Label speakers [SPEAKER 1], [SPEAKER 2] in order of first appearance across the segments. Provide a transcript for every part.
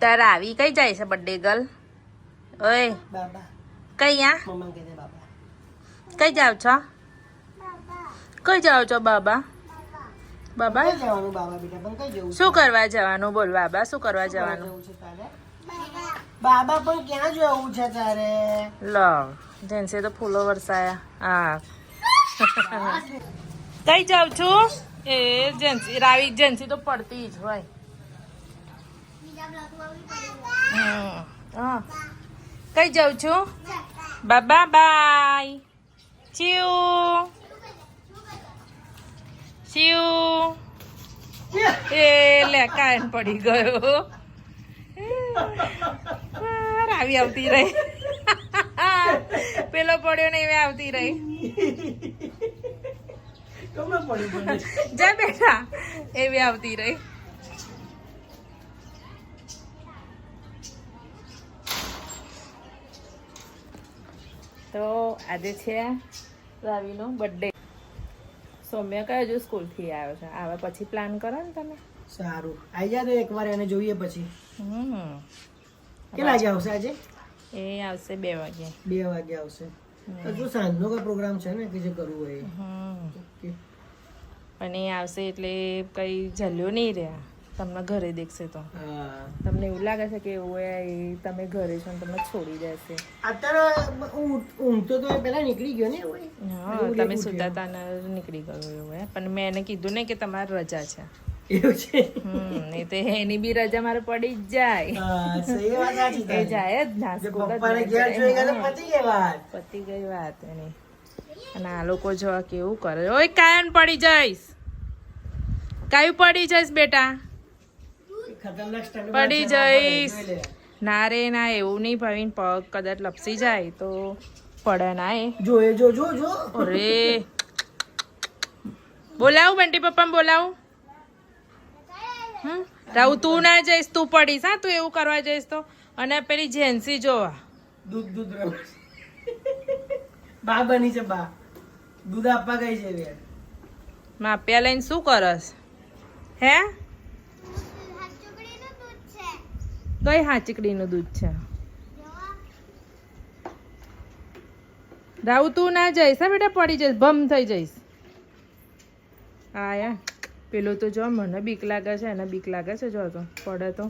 [SPEAKER 1] તારે આવી કઈ જાય છે બર્થડે ગર્લ ઓય
[SPEAKER 2] બાબા.
[SPEAKER 1] કઈ આ?
[SPEAKER 2] મમ્મા કહે બાબા.
[SPEAKER 1] કઈ જાવ છો? કઈ જાવ છો બાબા? બાબા?
[SPEAKER 2] કઈ જવાનું બાબા બેટા? પણ કઈ જવું
[SPEAKER 1] શું કરવા જવાનું બોલ બાબા શું કરવા જવાનું?
[SPEAKER 2] બાબા પણ ક્યાં જવું છે તારે?
[SPEAKER 1] લો જેન્સે તો ફૂલો વરસાયા. હા. કઈ જાવ છું? એ જેન્સી રાવી જેન્સી તો પડતી જ હોય. કઈ જાઉં છું? બાબા બાય. ચીવ ચીવ એ લે કાન પડી ગયો. આવી આવતી રહી. પેલો પડ્યો ને એવે આવતી રહી. જા બેટા. એવી આવતી રહી. તો આજે છે રાવીનો બર્થડે સૌમ્ય કયો હજુ સ્કૂલથી આવ્યો છે? આવે પછી પ્લાન કરો ને તમે.
[SPEAKER 2] સારું. આવી જાય એકવાર એને જોઈએ પછી.
[SPEAKER 1] હમ.
[SPEAKER 2] કેટલા વાગે આવશે આજે?
[SPEAKER 1] એ આવશે બે વાગે.
[SPEAKER 2] બે વાગે આવશે. હજુ સાંજનો કઈ પ્રોગ્રામ છે ને કે જે કરવું હોય ઓકે.
[SPEAKER 1] અને એ આવશે એટલે કઈ જલ્યો નહીં રહ્યા. તમને ઘરે દેખશે તો. તમને એવું લાગે છે કે એવું એ તમે ઘરે છો તમને છોડી દેશે.
[SPEAKER 2] અત્યારે ઊંઘ- ઊંઘતો તો પેલા નીકળી ગયો ને એવું. એ?
[SPEAKER 1] હા તમે સુતા હતા નીકળી ગયો એવું પણ મેં એને કીધું ને કે તમારે રજા છે.
[SPEAKER 2] એવું છે?
[SPEAKER 1] તો એની બી રજા મારે પડી જ જાય. એ જાય જ ના.
[SPEAKER 2] તો પતી ગઈ વાત.
[SPEAKER 1] એની. અને આ લોકો જો કેવું કરે. ઓય કાયન પડી જઈશ. કાયું પડી જઈશ બેટા. પડી જઈશ. ના રે ના એવું નહીં ભાવિન પગ કદાચ લપસી જાય તો પડે ના એ.
[SPEAKER 2] જો એ જો જો જો.
[SPEAKER 1] અરે. બોલાવું બંટી પપ્પા બોલાવું? હમ? રાહુ તું ના જઈશ તું પડીશ હા તું એવું કરવા જઈશ તો. અને પેલી જેન્સી જોવા.
[SPEAKER 2] દૂધ દૂધ બા બની છે બા. દૂધ આપવા ગઈ છે
[SPEAKER 1] માપ્યા લઈને શું કરસ? હે? કઈ હાચકડીનું દૂધ છે. રાહુ તું ના જઈશ હા બેટા? પડી જઈશ ભમ થઈ જઈશ. આયા. પેલું તો જો મને બીક લાગે છે એને બીક લાગે છે જો તો પડે તો.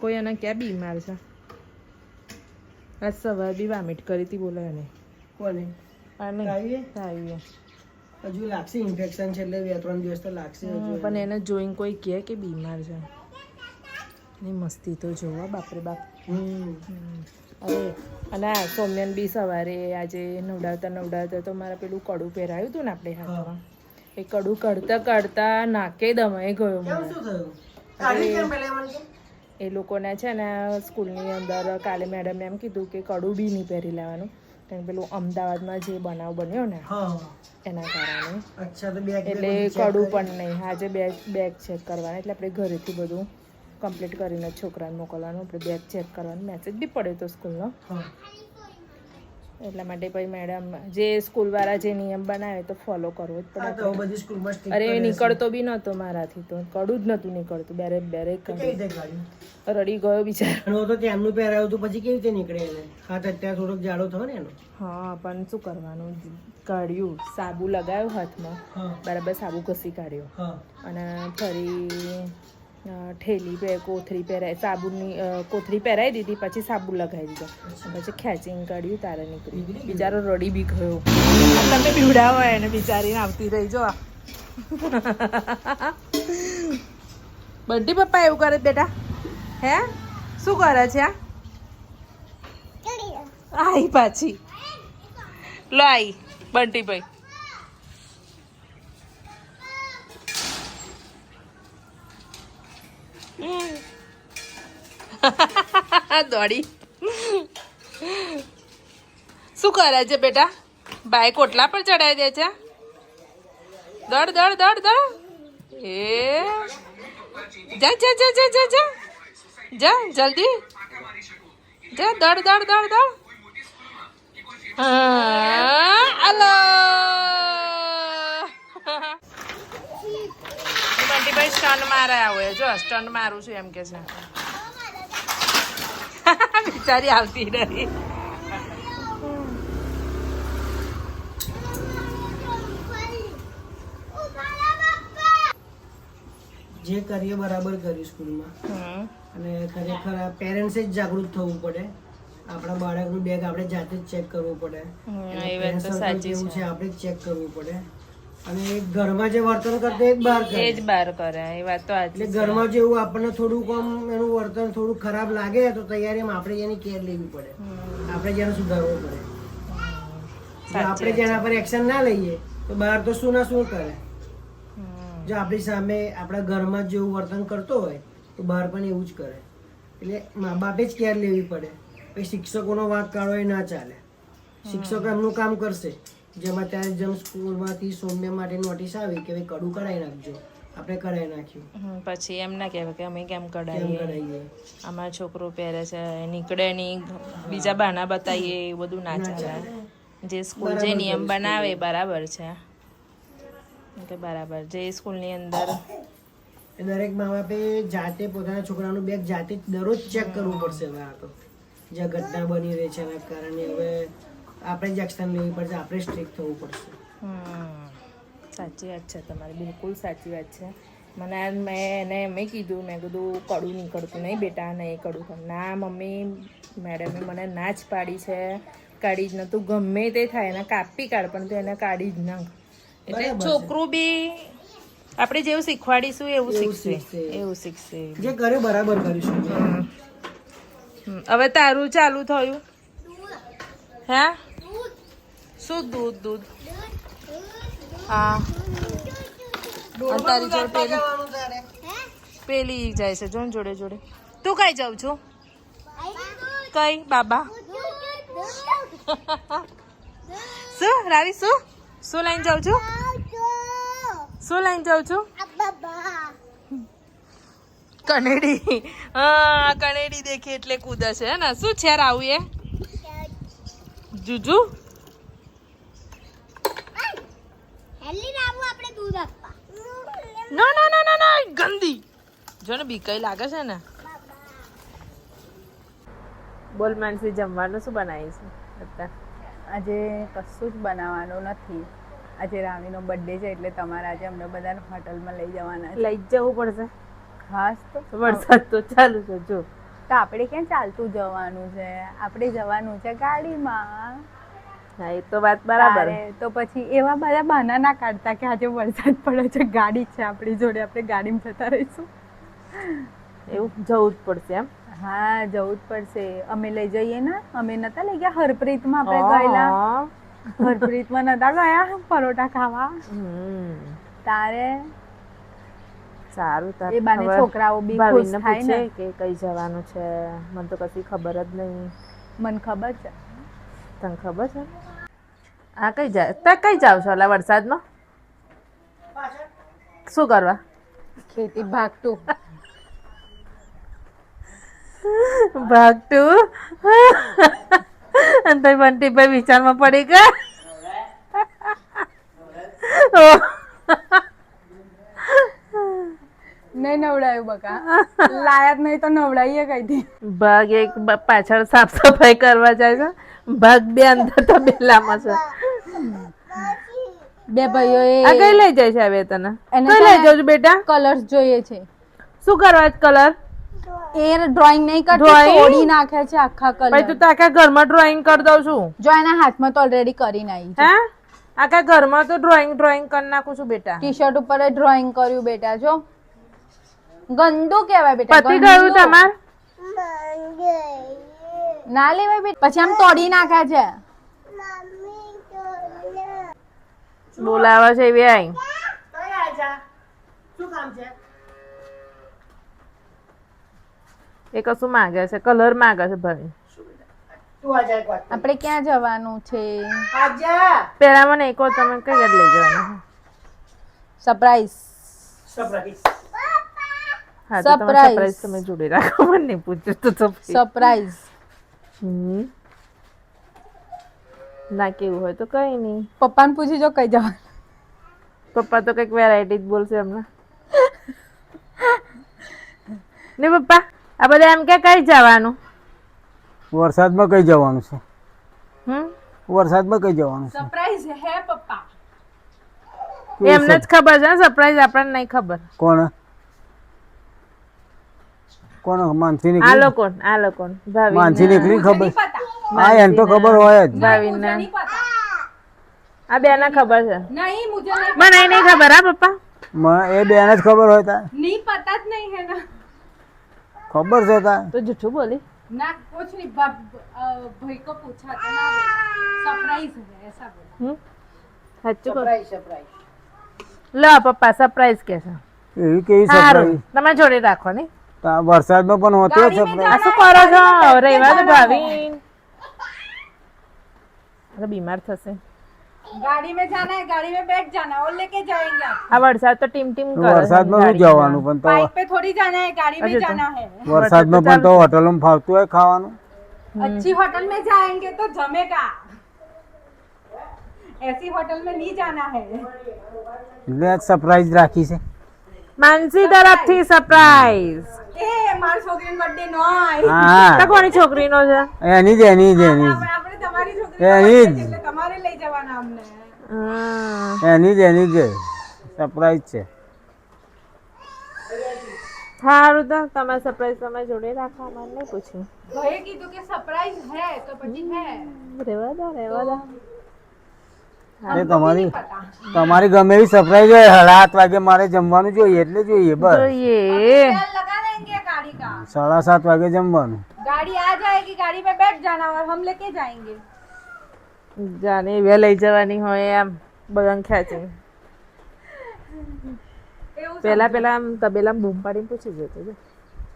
[SPEAKER 1] કોઈ એને ક્યાં બીમાર છે? આજ સવારે બી વામિટ કરી હતી બોલો એને.
[SPEAKER 2] કોને?
[SPEAKER 1] આવીએ
[SPEAKER 2] કાવ્યે? હજુ લાગશે ઇન્ફેક્શન છે એટલે બે ત્રણ દિવસ તો લાગશે
[SPEAKER 1] પણ એને જોઈને કોઈ કહે કે બીમાર છે. ની મસ્તી તો જોવા બાપરે બાપ. અરે અને આ સૌમ્યન બી સવારે આજે નવડાવતા નવડાવતા તો મારા પેલું કડું પહેરાયું હતું ને આપણે હાથમાં. એ કડું કાઢતા કાઢતા નાકે દમાઈ ગયો મને? એ લોકોને છે ને સ્કૂલની અંદર કાલે મેડમે એમ કીધું કે કડું બી નહીં પહેરી લેવાનું. કારણ પેલું અમદાવાદમાં જે બનાવ બન્યો ને એના કારણે. એટલે કડું પણ નહીં. આજે બેગ બેગ ચેક કરવાના. એટલે આપણે ઘરેથી બધું કમ્પ્લીટ કરીને છોકરાને મોકલવાનું. આપણે બેગ ચેક કરવાનું. મેસેજ બી પડ્યો તો સ્કૂલનો એટલા માટે પછી મેડમ જે સ્કૂલવાળા જે નિયમ બનાવે તો ફોલો કરવો જ પડે અરે નીકળતો બી નહોતો મારાથી તો. કડું જ નહોતું નીકળતું. બેરે બેરે રડી ગયો બિચારો.
[SPEAKER 2] તો ત્યાંનું પહેરાયું હતું પછી કેવી રીતે નીકળે એને? હાથ અત્યારે થોડોક જાડો થયો ને એનો?
[SPEAKER 1] હા પણ શું કરવાનું? કાઢ્યું. સાબુ લગાવ્યો હાથમાં. બરાબર સાબુ ઘસી કાઢ્યો. અને ફરી ઠેલી પે કોથળી પહેરાય સાબુની કોથળી પહેરાવી દીધી પછી સાબુ લગાવી દીધો. પછી ખેંચીને કાઢ્યું તારે નીકળી બિચારો રડી બી ગયો. તમે બીવડાવો એને બિચારીને આવતી રહી જો બંટી પપ્પા એવું કરે બેટા? હે? શું કરે છે આ? આઈ પાછી. લો આઈ બંટી દોડી. શું કરે છે બેટા? બાઈક ઓટલા પર ચડાવી દે છે? દોડ દોડ, દડ, દોડ. એ. જા જા જા જા જા. જા, જલ્દી. જા, દડ, દોડ દડ, દોડ. હા, હલો. બંટીભાઈ સ્ટન્ટ માર્યા હોય જો સ્ટન્ટ મારું છું એમ કે છે. બિચારી આવતી રહી
[SPEAKER 2] જે કરીએ બરાબર કર્યું સ્કૂલમાં. અને ખરેખર પેરેન્ટ્સે જ જાગૃત થવું પડે. આપણા બાળકનું બેગ આપણે જાતે જ ચેક કરવું પડે.
[SPEAKER 1] હમ,
[SPEAKER 2] એના
[SPEAKER 1] એ વાત
[SPEAKER 2] parents
[SPEAKER 1] તો
[SPEAKER 2] circle
[SPEAKER 1] સાચી
[SPEAKER 2] કેવું
[SPEAKER 1] છે.
[SPEAKER 2] આપણે ચેક કરવું પડે. અને ઘરમાં જે વર્તન કરતા એ જ બહાર કરે.
[SPEAKER 1] એ જ બહાર કરે એ વાત તો
[SPEAKER 2] એટલે ઘરમાં જેવું આપણને થોડુંક આમ એનું વર્તન થોડું ખરાબ લાગે તો તૈયારીમાં આપણે એની કેર લેવી પડે. આપણે જેને સુધારવું પડે. આપણે જેના પર એક્શન ના લઈએ તો બહાર તો શું ના શું કરે. જો આપણી સામે આપણા ઘરમાં જેવું વર્તન કરતો હોય તો બહાર પણ એવું જ કરે. એટલે મા બાપે જ કેર લેવી પડે. પછી શિક્ષકોનો વાંક કાઢો એ ના ચાલે. શિક્ષકો એમનું કામ કરશે. જેમાં ત્યારે જેમ સ્કૂલમાંથી સૌમ્ય માટે નોટિસ આવી કે ભાઈ કડું કરાવી નાખજો આપણે કરાવી નાખ્યું.
[SPEAKER 1] પછી એમ ના કહેવાય કે અમે કેમ કઢાઈએ? અમારો છોકરો પહેરે છે નીકળે નહીં બીજા બહાના બતાવીએ એ બધું ના ચાલે. જે સ્કૂલ જે નિયમ બનાવે બરાબર છે. કે બરાબર જે સ્કૂલની અંદર.
[SPEAKER 2] દરેક મા બાપે જાતે પોતાના છોકરાનું બેગ જાતે દરરોજ ચેક કરવું પડશે. હવે આ તો. જે ઘટના બની રહી છે એના કારણે હવે આપણે જ એક્શન લેવી પડશે આપણે સ્ટ્રીક થવું પડશે.
[SPEAKER 1] સાચી વાત છે તમારી બિલકુલ સાચી વાત છે. મને મેં એને એમ કીધું મેં કીધું કડું નીકળતું નહીં બેટા નહીં કડું. કર ના મમ્મી મેડમે મને ના જ પાડી છે. કાઢી જ ન તું ગમે તે થાય એને કાપી કાઢ પણ તું એને કાઢી જ નાખ એટલે છોકરું બી આપણે જેવું શીખવાડીશું એવું શીખશે. એવું શીખશે.
[SPEAKER 2] જે કરે બરાબર કરીશું
[SPEAKER 1] હવે તારું ચાલુ થયું. હે? શું દૂધ દૂધ? હા. અને તારી જોડે પેલી પેલી જાય છે જોન જોડે જોડે. તું કઈ જાઉં છું? કઈ બાબા? શું રાવી શું? શું લઈને જાઉં છું? શું લઈને જાઉં છું? કનેડી. હા કનેડી દેખી એટલે કૂદે છે હે ને? શું છે રાવું એ? જુજુ? નો નો નો નો નો ગંદી. જો ને બીકાઈ લાગે છે ને. બોલ માનસી જમવાનું શું બનાવીશું? અત્યારે.
[SPEAKER 3] આજે કશું જ બનાવવાનું નથી. આજે રાણીનો બર્થડે છે એટલે તમારે આજે અમને બધાને હોટલમાં લઈ જવાના
[SPEAKER 1] લઈ જવું પડશે.
[SPEAKER 3] ખાસ તો.
[SPEAKER 1] વરસાદ તો ચાલુ છે જો.
[SPEAKER 3] તો આપણે ક્યાં ચાલતું જવાનું છે? આપણે જવાનું છે ગાડીમાં.
[SPEAKER 1] હા એ તો વાત બરાબર.
[SPEAKER 3] તો પછી એવા બધા બહાના ના કાઢતા કે આજે વરસાદ પડે છે ગાડી છે આપણી જોડે આપણે ગાડીમાં જતા રહીશું.
[SPEAKER 1] એવું જવું જ પડશે એમ.
[SPEAKER 3] હા જવું જ પડશે. અમે લઈ જઈએ ને અમે નતા લઈ ગયા હરપ્રીતમાં આપણે ગયેલા. હરપ્રીતમાં નતા ગયા પરોઠા ખાવા. તારે?
[SPEAKER 1] સારું તારે
[SPEAKER 3] એ બાને છોકરાઓ બી ખુશ થાય ને.
[SPEAKER 1] કે કઈ જવાનું છે. મને તો કશી ખબર જ નહીં.
[SPEAKER 3] મને ખબર છે.
[SPEAKER 1] તને ખબર છે? હા કઈ જાય તે કઈ જાવ છો એટલે વરસાદમાં? શું કરવા?
[SPEAKER 3] ખેતી ભાગતું.
[SPEAKER 1] ભાગતું? અને તઈ બંટીભાઈ વિચારમાં પડી ગયા.
[SPEAKER 3] નહીં નવડાયું બકા. લાયક નહીં તો નવડાવીએ કઈથી
[SPEAKER 1] ભાગ એક પાછળ સાફ સફાઈ કરવા જાય છે. ભાગ બે અંદર તબેલામાં છે.
[SPEAKER 3] બે ભાઈઓ
[SPEAKER 1] આ કઈ લઈ જાય છે હવે તને? કઈ લઈ જાવ છું બેટા?
[SPEAKER 3] કલર્સ જોઈએ છે.
[SPEAKER 1] શું કરવા કલર
[SPEAKER 3] એ ડ્રોઈંગ નહીં કરતી તોડી નાખે છે આખા
[SPEAKER 1] ભાઈ તું
[SPEAKER 3] કલર
[SPEAKER 1] તો આખા ઘરમાં ડ્રોઈંગ કરી દઉં છું.
[SPEAKER 3] જો એના હાથમાં તો ઓલરેડી કરી નાખી છે.
[SPEAKER 1] હે? આખા ઘરમાં તો ડ્રોઈંગ ડ્રોઈંગ કરી નાખું છું બેટા.
[SPEAKER 3] ટી શર્ટ ઉપર ડ્રોઈંગ કર્યું બેટા જો. ગંદુ કહેવાય બેટા
[SPEAKER 1] પતિ. ગયું તમાર?
[SPEAKER 3] ના લેવાય બેટા. પછી આમ તોડી નાખે છે.
[SPEAKER 1] બોલાવે છે એવી આઈ.
[SPEAKER 2] શું કામ છે
[SPEAKER 1] એ કશું માંગે છે કલર માંગે છે ભાઈ.
[SPEAKER 3] આપણે ક્યાં જવાનું છે?
[SPEAKER 1] પેલા મને એક વાર તમે કઈ ઘર લઈ જવાનું.
[SPEAKER 3] સરપ્રાઈઝ
[SPEAKER 2] સરપ્રાઈઝ
[SPEAKER 1] તમે સરપ્રાઈઝ તમે જોડે રાખો મને પૂછ્યું તો તો
[SPEAKER 3] સરપ્રાઈઝ
[SPEAKER 1] હમ. ના કેવું હોય તો કઈ નહીં.
[SPEAKER 3] પપ્પાને પૂછી જો કઈ જવાનું.
[SPEAKER 1] પપ્પા તો કંઈક વેરાયટી જ બોલશે હમણાં. ને પપ્પા આ બધા એમ કે કઈ જવાનું?
[SPEAKER 4] વરસાદમાં કઈ જવાનું છે?
[SPEAKER 1] હમ?
[SPEAKER 4] વરસાદમાં કઈ જવાનું છે?
[SPEAKER 3] સરપ્રાઈઝ હે પપ્પા.
[SPEAKER 1] એમને જ ખબર છે સરપ્રાઈઝ આપણને નહીં ખબર.
[SPEAKER 4] કોણ? કોણ? માનસી
[SPEAKER 1] આ લોકો આ લોકો
[SPEAKER 4] માનસી નીકળી ખબર?
[SPEAKER 3] પતા
[SPEAKER 4] હા એને તો ખબર હોય જ
[SPEAKER 3] ભાવિનના.
[SPEAKER 1] આ બેના ખબર છે.
[SPEAKER 3] નહીં મુજે
[SPEAKER 1] મને નહીં ખબર હા પપ્પા?
[SPEAKER 4] મને એ બેને જ ખબર હોય તા
[SPEAKER 3] નહીં પતા જ નહીં હે ના
[SPEAKER 4] ખબર છે તા
[SPEAKER 1] તો જૂઠું બોલી.
[SPEAKER 3] ના કુછ નહીં ભાઈ કો પૂછા था ना सरप्राइज है ऐसा बोला
[SPEAKER 1] સાચું સરપ્રાઈઝ સરપ્રાઈઝ લ પપ્પા સરપ્રાઈઝ કે છે
[SPEAKER 4] એવી કેવી સરપ્રાઈઝ
[SPEAKER 1] તમે જોડે રાખો ને.
[SPEAKER 4] વરસાદમાં પણ હોતો સરપ્રાઈઝ
[SPEAKER 1] શું કરો છો? રેવા દો ભાવિન. અરે બીમાર થશે
[SPEAKER 3] गाड़ी में जाना है गाड़ी में बैठ जाना और लेके जाएंगे आप
[SPEAKER 1] આ વરસાદ તો ટીમ ટીમ કરે છે
[SPEAKER 4] વરસાદમાં શું
[SPEAKER 1] ગાડીમાં.
[SPEAKER 4] જવાનું પણ તો
[SPEAKER 3] बाइक पे थोड़ी जाना है गाड़ी में
[SPEAKER 1] अरे तो-
[SPEAKER 3] जाना है
[SPEAKER 4] વરસાદમાં પણ તો હોટલોમાં ફાવતું હોય ખાવાનું
[SPEAKER 3] अच्छी होटल में जाएंगे तो जमेगा ऐसी होटल में नहीं जाना है
[SPEAKER 4] એટલે આજ સરપ્રાઈઝ રાખી છે
[SPEAKER 1] માનસી તરફથી સરપ્રાઈઝ
[SPEAKER 3] એ માર છોકરીનો બર્થડે નો આય
[SPEAKER 4] હા
[SPEAKER 1] તો કોની છોકરીનો છે
[SPEAKER 4] એની જ એની જ એની જ એની જ એની જ સરપ્રાઈઝ છે.
[SPEAKER 1] સારું તમે સરપ્રાઈઝ તમે જોડે રાખો
[SPEAKER 4] તમારી તમારી ગમે એવી સરપ્રાઈઝ હોય રાત વાગે મારે જમવાનું જોઈએ એટલે જોઈએ બસ. સાડા સાત વાગે જમવાનું.
[SPEAKER 3] ગાડી આ જાએગી ગાડી પે બેઠ જાના હમ લેકે જાએંગે
[SPEAKER 1] જાને એવે લઈ જવાની હોય એમ બધાને ખેંચી પેલા પેલા આમ તબેલા બૂમ પાડીને પૂછી જતો છે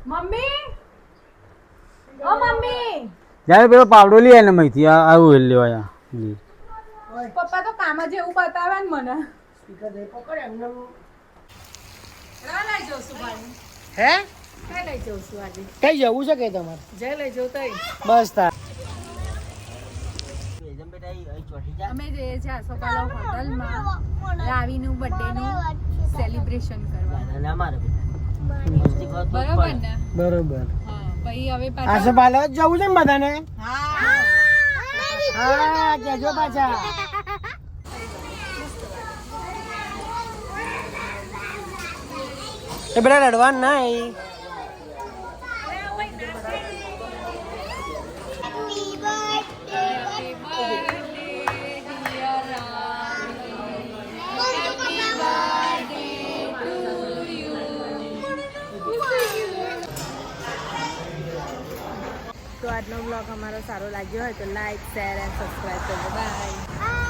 [SPEAKER 3] મમ્મી? ઓ મમ્મી!
[SPEAKER 4] જ્યારે પેલો પાવડો લઈ ને મહીથી આ- આવું લેવાય
[SPEAKER 3] પપ્પા તો કામ જ એવું બતાવે ને મને.
[SPEAKER 4] હે?
[SPEAKER 3] કઈ લઈ જઉં છું આજે?
[SPEAKER 4] કઈ જવું છે કે તમારે?
[SPEAKER 3] જય લઈ જઉં તઈ.
[SPEAKER 4] બસ તાર.
[SPEAKER 3] અમે જઈએ છીએ આસોપાલા હોટલમાં રાવીનું બર્થડેનું સેલિબ્રેશન કરવા. બરોબર ને?
[SPEAKER 4] બરોબર.
[SPEAKER 3] હા પછી હવે પાછા
[SPEAKER 4] આસો પાલો જ જવું છે ને બધાને?
[SPEAKER 3] હા.
[SPEAKER 4] હા કેજો પાછા. એ બધા રડવાનું નહીં.
[SPEAKER 1] આજનો બ્લોગ અમારો સારો લાગ્યો હોય તો લાઈક શેર એન્ડ સબસ્ક્રાઈબ કરજો. બાય